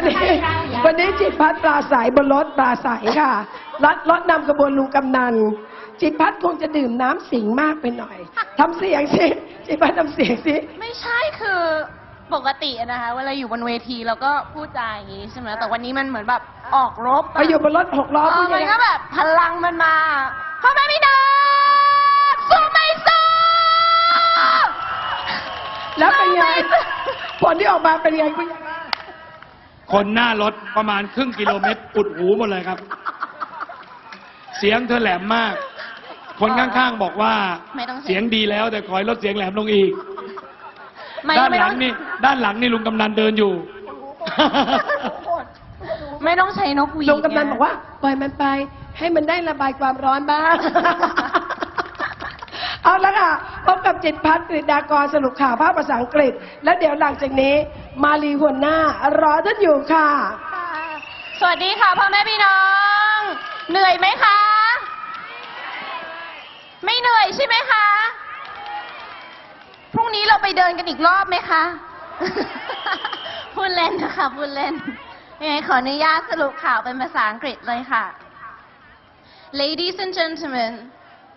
วันนี้วันนี้จิตพัฒน์ปลาใสบนรถปลาใสค่ะรถรถนำขบวนลุงกำนัน จิตพัฒน์คงจะดื่มน้ำสิงมากไปหน่อยทำเสียงสิจิตพัฒน์ทำเสียงสิ ไม่ใช่คือปกติอะนะคะเวลาอยู่บนเวทีเราก็พูดจาอย่างนี้ใช่ไหมแต่วันนี้มันเหมือนแบบออกรบไปอยู่บนรถหกล้อเอพูอดมันยังก็ไงแบบพลังมันมาพ่อแม่พี่น้องสู้ไม่สู้แล้วเป็นไงผลที่ออกมาเป็นไงคุณยายบ้า คนหน้ารถประมาณครึ่งกิโลเมตรอุดหูหมดเลยครับ เสียงเธอแหลมมาก คนข้างๆบอกว่า ไม่ต้องเสียงดีแล้ว แต่ขอให้ลดเสียงแหลมลงอีก ไม่ด้านไม่หลัต้องงนี่ด้านหลังนี่ลุงกำนันเดินอยู่ ไม่ต้องใช้นกหวีดลุงกำนันบอกว่า ปล่อยมันไป ให้มันได้ระบายความร้อนบ้าง เอาละค่ะพบกับจิตพัฒน์กฤษดากรสรุปข่าวภาพภาษาอังกฤษ แล้วเดี๋ยวหลังจากนี้มาลีหัวหน้ารอท่านอยู่ค่ะ สวัสดีค่ะพ่อแม่พี่น้อง เหนื่อยไหมคะ ไม่เหนื่อยใช่ไหมคะ พรุ่งนี้เราไปเดินกันอีกรอบไหมคะ พูดเล่นนะคะพูดเล่นยังไงขออนุญาตสรุปข่าวเป็นภาษาอังกฤษเลยค่ะ Ladies and gentlemen,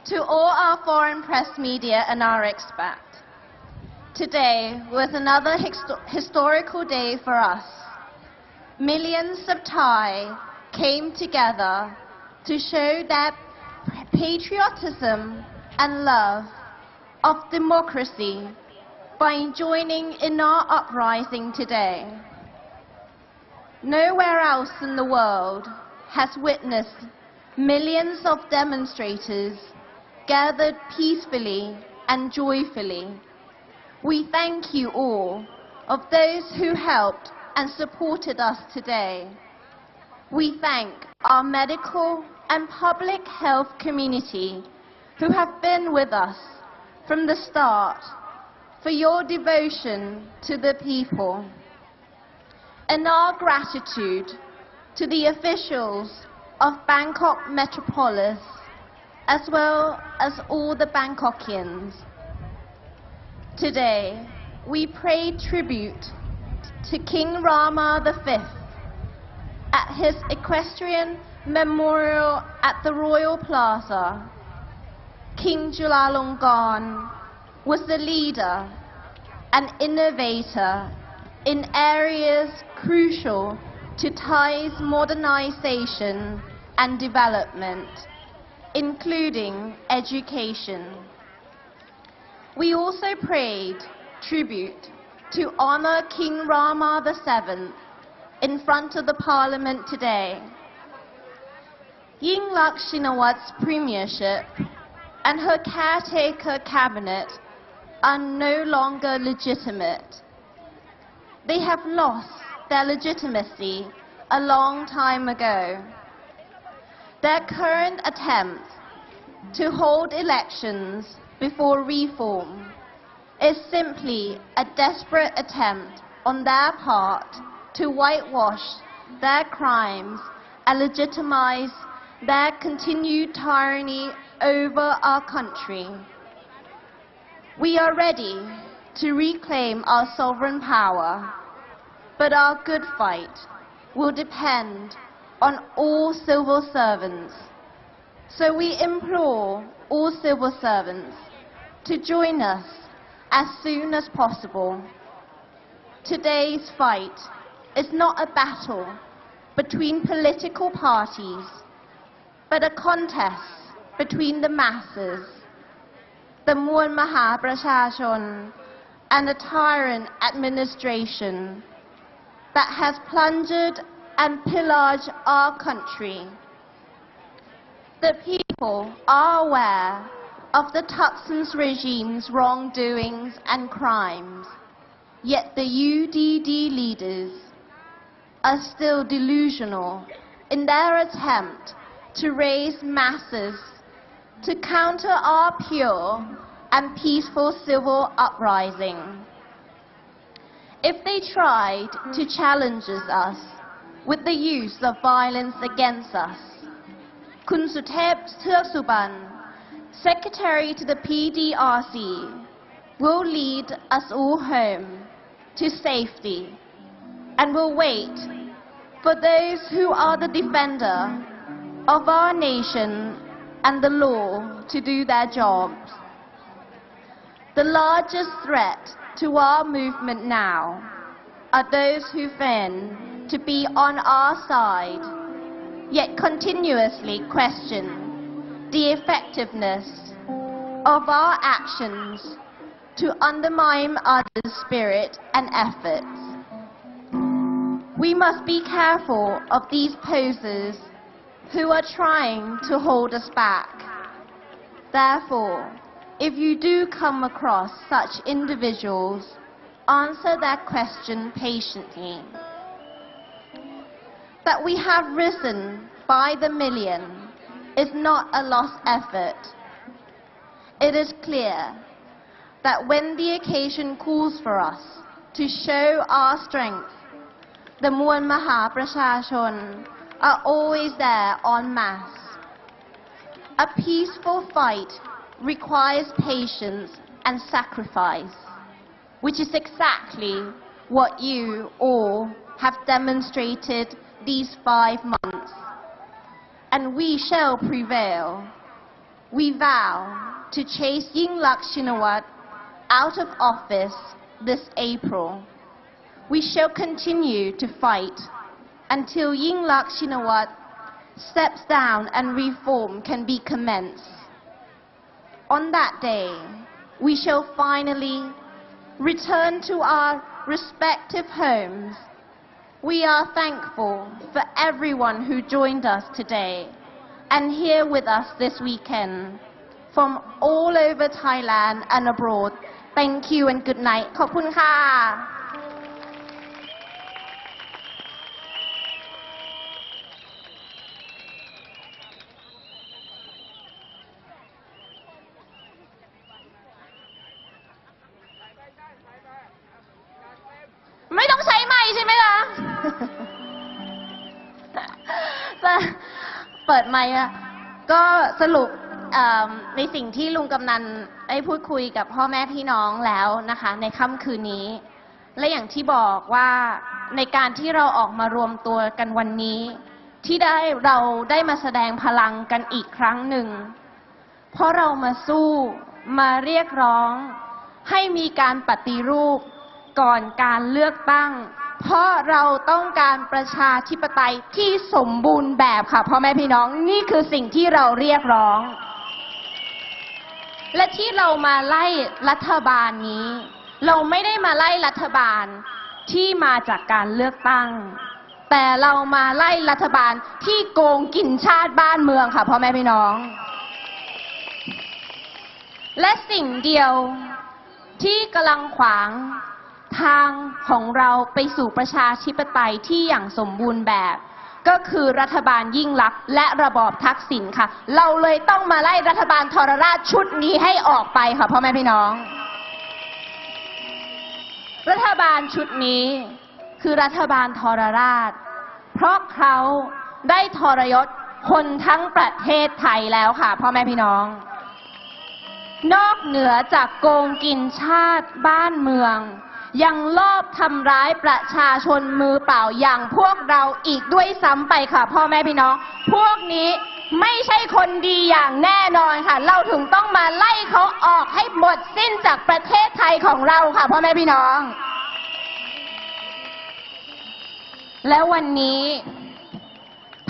to all our foreign press media and our expat, today was another histo- historical day for us. Millions of Thai came together to show their patriotism and love of democracy by joining in our uprising today. Nowhere else in the world has witnessed millions of demonstrators gathered peacefully and joyfully. We thank you all of those who helped and supported us today. We thank our medical and public health community who have been with us from the start for your devotion to the people. And our gratitude to the officials of Bangkok Metropolis as well as all the Bangkokians. Today, we pay tribute to King Rama V at his equestrian memorial at the Royal Plaza. King Chulalongkorn was the leader and innovator in areas crucial to Thai's modernization and development, including education. We also paid tribute to honor King Rama VII in front of the Parliament today. Yingluck Shinawat's premiership and her caretaker cabinet are no longer legitimate. They have lost their legitimacy a long time ago. Their current attempt to hold elections before reform is simply a desperate attempt on their part to whitewash their crimes and legitimize their continued tyranny over our country. We are ready to reclaim our sovereign power, but our good fight will depend on all civil servants. So we implore all civil servants to join us as soon as possible. Today's fight is not a battle between political parties, but a contest between the masses, the Muan Maha and the tyrant administration that has plundered and pillaged our country. The people are aware of the Tutson's regime's wrongdoings and crimes, yet the UDD leaders are still delusional in their attempt to raise masses to counter our pure and peaceful civil uprising. If they tried to challenge us with the use of violence against us, Kun Suthep Secretary to the PDRC, will lead us all home to safety and will wait for those who are the defender of our nation and the law to do their jobs. The largest threat to our movement now are those who feign to be on our side, yet continuously question the effectiveness of our actions to undermine others' spirit and efforts. We must be careful of these posers who are trying to hold us back. Therefore, if you do come across such individuals, answer that question patiently. That we have risen by the million is not a lost effort. It is clear that when the occasion calls for us to show our strength, the Muan Maha Prashashon are always there en masse. A peaceful fight requires patience and sacrifice, which is exactly what you all have demonstrated these five months. And we shall prevail. We vow to chase Yingluck Shinawat out of office this April. We shall continue to fight until Yingluck Shinawat steps down and reform can be commenced. On that day, we shall finally return to our respective homes. We are thankful for everyone who joined us today and here with us this weekend from all over Thailand and abroad. Thank you and good night. ขอบคุณค่ะ ปิดไมค์อะก็สรุปเอิ่มในสิ่งที่ลุงกำนันได้พูดคุยกับพ่อแม่พี่น้องแล้วนะคะ ในค่ำคืนนี้ และอย่างที่บอกว่าในการที่เราออกมารวมตัวกันวันนี้ ที่ได้เราได้มาแสดงพลังกันอีกครั้งหนึ่ง เพราะเรามาสู้มาเรียกร้อง ให้มีการปฏิรูปก่อนการเลือกตั้ง เพราะเราต้องการประชาธิปไตยที่สมบูรณ์แบบค่ะพ่อแม่พี่น้องนี่คือสิ่งที่เราเรียกร้อง และที่เรามาไล่รัฐบาลนี้ เราไม่ได้มาไล่รัฐบาลที่มาจากการเลือกตั้ง แต่เรามาไล่รัฐบาลที่โกงกินชาติบ้านเมืองค่ะพ่อแม่พี่น้อง และสิ่งเดียวที่กำลังขวาง ทางของเราไปสู่ประชาธิปไตยที่อย่างสมบูรณ์แบบ ก็คือรัฐบาลยิ่งลักษณ์และระบอบทักษิณค่ะ เราเลยต้องมาไล่รัฐบาลทรราชชุดนี้ให้ออกไปค่ะพ่อแม่พี่น้อง รัฐบาลชุดนี้คือรัฐบาลทรราช เพราะเขาได้ทรยศคนทั้งประเทศไทยแล้วค่ะพ่อแม่พี่น้อง นอกเหนือจากโกงกินชาติบ้านเมือง ยังลอบทำร้ายประชาชนมือเปล่าอย่างพวกเราอีกด้วยซ้ำไปค่ะ พ่อแม่พี่น้อง พวกนี้ไม่ใช่คนดีอย่างแน่นอนค่ะ เราถึงต้องมาไล่เขาออกให้หมดสิ้นจากประเทศไทยของเราค่ะพ่อแม่พี่น้อง แล้ววันนี้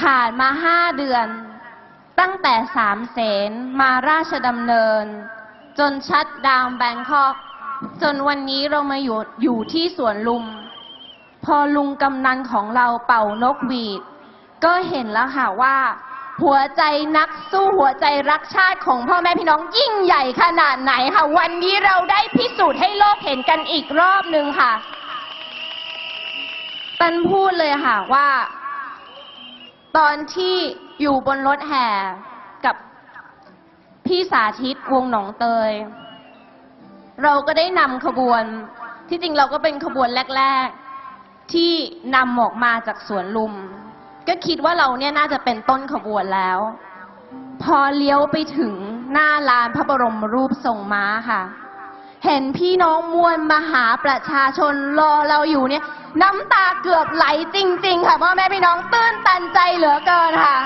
ผ่านมาห้าเดือน ตั้งแต่สามเสนมาราชดำเนิน จนชัดดาวน์แบงคอก จนวันนี้เรามาอยู่อยู่ที่สวนลุม พอลุงกำนันของเราเป่านกหวีด ก็เห็นแล้วค่ะว่า หัวใจนักสู้หัวใจรักชาติของพ่อแม่พี่น้องยิ่งใหญ่ขนาดไหนค่ะ วันนี้เราได้พิสูจน์ให้โลกเห็นกันอีกรอบหนึ่งค่ะตันพูดเลยค่ะว่า ตอนที่อยู่บนรถแห่กับพี่สาธิตวงหนองเตย เราก็ได้นำขบวน ที่จริงเราก็เป็นขบวนแรก ๆ ที่นำออกมาจากสวนลุม ก็คิดว่าเราเนี่ยน่าจะเป็นต้นขบวนแล้ว พอเลี้ยวไปถึงหน้าลานพระบรมรูปทรงม้าค่ะ เห็นพี่น้องมวลมหาประชาชนรอเราอยู่เนี่ย น้ำตาเกือบไหลจริง ๆ ค่ะพ่อแม่พี่น้องตื้นตันใจเหลือเกินค่ะ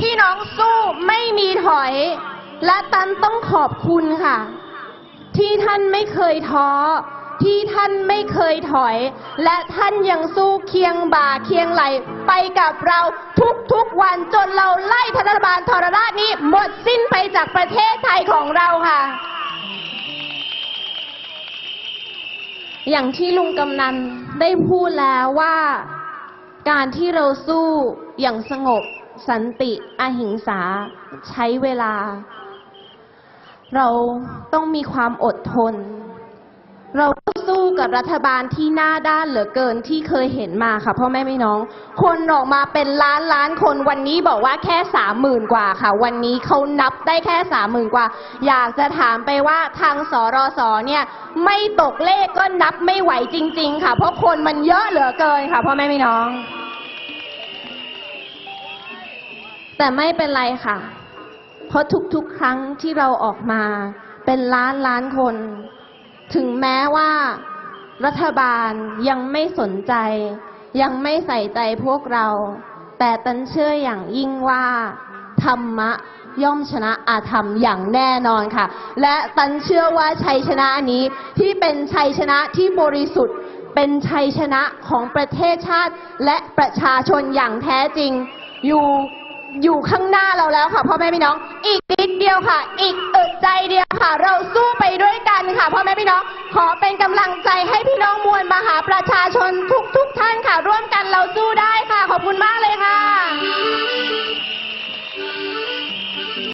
พี่น้องสู้ไม่มีถอย และตันต้องขอบคุณค่ะ ที่ท่านไม่เคยท้อ ที่ท่านไม่เคยถอย และท่านยังสู้เคียงบ่าเคียงไหล ไปกับเราทุกๆวันจนเราไล่ธนบาลทรราชนี้หมดสิ้นไปจากประเทศไทยของเราค่ะ อย่างที่ลุงกำนันได้พูดแล้วว่าการที่เราสู้อย่างสงบสันติ อหิงสา ใช้เวลา เราต้องมีความอดทน เราสู้กับรัฐบาลที่หน้าด้านเหลือเกินที่เคยเห็นมาค่ะพ่อแม่พี่น้อง คนออกมาเป็นล้านล้านคนวันนี้บอกว่าแค่สามหมื่นกว่าค่ะ วันนี้เขานับได้แค่สามหมื่นกว่า อยากจะถามไปว่าทางสรสเนี่ย ไม่ตกเลขก็นับไม่ไหวจริง ๆ ค่ะ เพราะคนมันเยอะเหลือเกินค่ะพ่อแม่พี่น้อง แต่ไม่เป็นไรค่ะ เพราะทุกๆ ครั้งที่เราออกมาเป็นล้านล้านคน ถึงแม้ว่ารัฐบาลยังไม่สนใจ ยังไม่ใส่ใจพวกเรา แต่ตันเชื่ออย่างยิ่งว่า ธรรมะย่อมชนะอาธรรมอย่างแน่นอนค่ะ และตันเชื่อว่าชัยชนะนี้ที่เป็นชัยชนะที่บริสุทธิ์ เป็นชัยชนะของประเทศชาติและประชาชนอย่างแท้จริง อยู่ อยู่ข้างหน้าเราแล้วค่ะพ่อแม่พี่น้อง อีกนิดเดียวค่ะ อีกอึดใจเดียวค่ะ เราสู้ไปด้วยกันค่ะพ่อแม่พี่น้อง ขอเป็นกำลังใจให้พี่น้องมวลมหาประชาชนทุกทุกท่านค่ะ ร่วมกันเราสู้ได้ค่ะ ขอบคุณมากเลยค่ะ